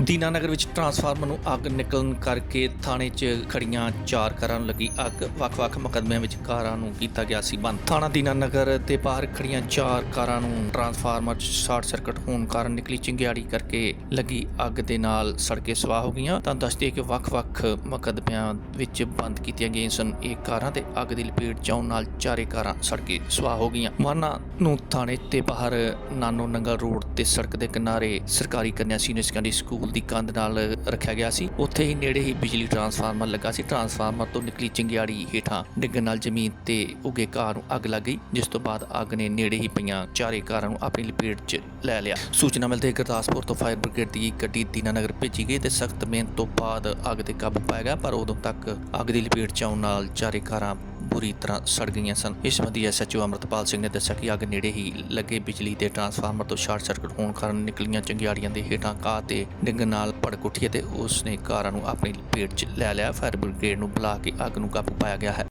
ਦੀਨਾਨਗਰ ਵਿੱਚ ਟਰਾਂਸਫਾਰਮਰ ਨੂੰ ਅੱਗ ਨਿਕਲਣ ਕਰਕੇ ਥਾਣੇ 'ਚ ਖੜੀਆਂ ਚਾਰ ਕਾਰਾਂ ਨੂੰ ਲੱਗੀ ਅੱਗ। ਵੱਖ-ਵੱਖ ਮੁਕੱਦਮਿਆਂ ਵਿੱਚ ਕਾਰਾਂ ਨੂੰ ਕੀਤਾ ਗਿਆ ਸੀ ਬੰਦ। ਥਾਣਾ ਦੀਨਾਨਗਰ ਤੇ ਬਾਹਰ ਖੜੀਆਂ ਚਾਰ ਕਾਰਾਂ ਨੂੰ ਟਰਾਂਸਫਾਰਮਰ 'ਚ ਸ਼ਾਰਟ ਸਰਕਟ ਹੋਣ ਕਾਰਨ ਨਿਕਲੀ ਚਿੰਗਿਆੜੀ ਕਰਕੇ ਲੱਗੀ ਅੱਗ ਦੇ ਨਾਲ ਸੜਕੇ ਸਵਾਹ ਹੋ ਗਈਆਂ। ਤਾਂ ਦੱਸਦੇ ਕਿ ਵੱਖ-ਵੱਖ ਮੁਕੱਦਮਿਆਂ ਵਿੱਚ ਬੰਦ ਕੀਤੀਆਂ ਗਈਆਂ ਸਨ। ਇਹ ਕਾਰਾਂ ਤੇ ਅੱਗ ਦੀ ਲਪੇਟ 'ਚ ਆਉਣ ਨਾਲ ਚਾਰੇ ਕਾਰਾਂ ਸੜਕੇ ਸਵਾਹ ਹੋ ਗਈਆਂ। ਮਾਨਾ ਨੂੰ ਥਾਣੇ ਤੇ ਬਾਹਰ ਨਾਨੋ ਨੰਗਲ ਰੋਡ ਤੇ ਸੜਕ ਦੇ ਕਿਨਾਰੇ ਸਰਕਾਰੀ ਕੰਨਿਆ ਸੀਨੀਅਰ ਸੈਕੰਡਰੀ ਸਕੂਲ ਦੀ ਕੰਧ ਨਾਲ ਰੱਖਿਆ ਗਿਆ ਸੀ। ਉੱਥੇ ਹੀ ਨੇੜੇ ਹੀ ਬਿਜਲੀ ਟਰਾਂਸਫਾਰਮਰ ਲੱਗਾ ਸੀ। ਟਰਾਂਸਫਾਰਮਰ ਤੋਂ ਨਿਕਲੀ ਚਿੰਗਿਆੜੀ ਹੇਠਾਂ ਡਿੱਗਣ ਨਾਲ ਜ਼ਮੀਨ ਤੇ ਉਗੇ ਕਾਰ ਨੂੰ ਅੱਗ ਲੱਗ ਗਈ, ਜਿਸ ਤੋਂ ਬਾਅਦ ਅੱਗ ਨੇ ਨੇੜੇ ਹੀ ਪਈਆਂ ਚਾਰੇ ਕਾਰਾਂ ਨੂੰ ਆਪਣੀ ਲਪੇਟ 'ਚ ਲੈ ਲਿਆ। ਸੂਚਨਾ ਮਿਲਦੇ ਗੁਰਦਾਸਪੁਰ ਤੋਂ ਫਾਇਰ ਬ੍ਰਿਗੇਡ ਦੀ ਗੱਡੀ ਦੀਨਾਨਗਰ ਭੇਜੀ ਗਈ ਤੇ ਸਖਤ ਮਿਹਨਤ ਤੋਂ ਬਾਅਦ ਅੱਗ ਤੇ ਕਾਬੂ ਪਾਇਆ ਗਿਆ, ਪਰ ਉਦੋਂ ਤੱਕ ਅੱਗ ਦੀ ਲਪੇਟ 'ਚ ਆਉਣ ਨਾਲ ਚਾਰੇ ਕਾਰਾਂ ਬੁਰੀ ਤਰ੍ਹਾਂ ਸੜ ਗਈਆਂ ਸਨ। ਇਸ ਸੰਬੰਧੀ ਐਸਐਚਓ ਅਮਰਤਪਾਲ ਸਿੰਘ ਨੇ ਦੱਸਿਆ ਕਿ ਅੱਗ ਨੇੜੇ ਹੀ ਲੱਗੇ ਬਿਜਲੀ ਦੇ ਟਰਾਂਸਫਾਰਮਰ ਤੋਂ ਸ਼ਾਰਟ ਸਰਕਟ ਹੋਣ ਕਾਰਨ ਨਿਕਲੀਆਂ ਚੰਗਿਆੜੀਆਂ ਦੇ ਹੇਠਾਂ ਕਾਹ ਤੇ ਡਿੱਗਣ ਨਾਲ ਭੜਕ ਉੱਠੀ ਅਤੇ ਉਸ ਨੇ ਕਾਰਾਂ ਨੂੰ ਆਪਣੀ ਲਪੇਟ 'ਚ ਲੈ ਲਿਆ। ਫਾਇਰ ਬ੍ਰਿਗੇਡ ਨੂੰ ਬੁਲਾ ਕੇ ਅੱਗ ਨੂੰ ਕਾਬੂ ਪਾਇਆ ਗਿਆ ਹੈ।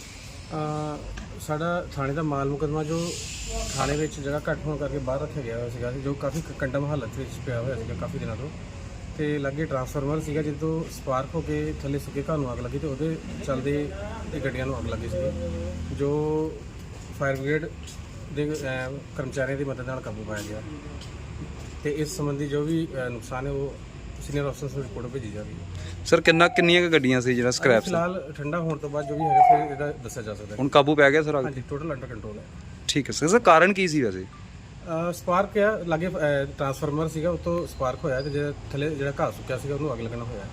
ਸਾਡਾ ਥਾਣੇ ਦਾ ਮਾਲ ਮੁਕਦਮਾ ਜੋ ਥਾਣੇ ਵਿੱਚ ਜਗ੍ਹਾ ਘੱਟ ਹੋਣ ਕਰਕੇ ਬਾਹਰ ਰੱਖਿਆ ਗਿਆ ਹੋਇਆ ਸੀਗਾ, ਜੋ ਕਾਫੀ ਕ- ਕੰਡਮ ਹਾਲਤ ਵਿੱਚ ਪਿਆ ਹੋਇਆ ਸੀਗਾ ਕਾਫੀ ਦਿਨਾਂ ਤੋਂ ਤੇ ਲੱਗੇ ਟਰਾਂਸਫਾਰਮਰ ਸੀਗਾ ਜਦੋਂ ਸਪਾਰਕ ਹੋ ਕੇ ਥੱਲੇ ਸੁੱਕੇ ਘਰ ਨੂੰ ਅੱਗ ਲੱਗੀ ਤੇ ਉਹਦੇ ਚੱਲਦੇ ਇਹ ਗੱਡੀਆਂ ਨੂੰ ਅੱਗ ਲੱਗੀ ਸੀ ਜੋ ਫਾਇਰ ਬ੍ਰਿਗੇਡ ਦੇ ਕਰਮਚਾਰੀਆਂ ਦੀ ਮਦਦ ਨਾਲ ਕਾਬੂ ਪਾਇਆ ਗਿਆ। ਤੇ ਇਸ ਸੰਬੰਧੀ ਜੋ ਵੀ ਨੁਕਸਾਨ ਹੈ ਉਹ ਸੀਨੀਅਰ ਅਫਸਰ ਨੂੰ ਰਿਪੋਰਟ ਭੇਜੀ ਜਾ ਰਹੀ ਹੈ। ਸਰ ਕਿੰਨਾ ਕਿੰਨੀਆਂ ਕੁ ਗੱਡੀਆਂ ਸੀ ਜਿਹੜਾ ਸਕ੍ਰੈਪ ਸੀ? ਫਿਲਹਾਲ ਠੰਡਾ ਹੋਣ ਤੋਂ ਬਾਅਦ ਜੋ ਵੀ ਹੈਗਾ ਫਿਰ ਇਹਦਾ ਦੱਸਿਆ ਜਾ ਸਕਦਾ ਹੈ। ਹੁਣ ਕਾਬੂ ਪੈ ਗਿਆ ਸਰ ਅੱਗ ਹਾਂਜੀ ਟੋਟਲ ਅੰਡਰ ਕੰਟਰੋਲ ਹੈ। ਠੀਕ ਹੈ ਸਰ ਸਰ ਕਾਰਨ ਕੀ ਸੀ ਵੈਸੇ? ਸਪਾਰਕ ਆ, ਲਾਗੇ ਟਰਾਂਸਫਾਰਮਰ ਸੀਗਾ ਉਹ ਤੋਂ ਸਪਾਰਕ ਹੋਇਆ ਤੇ ਜਿਹੜਾ ਥੱਲੇ ਜਿਹੜਾ ਘਾਹ ਸੁੱਕਿਆ ਸੀਗਾ, ਉਹਨੂੰ ਅੱਗ ਲੱਗਣਾ ਹੋਇਆ।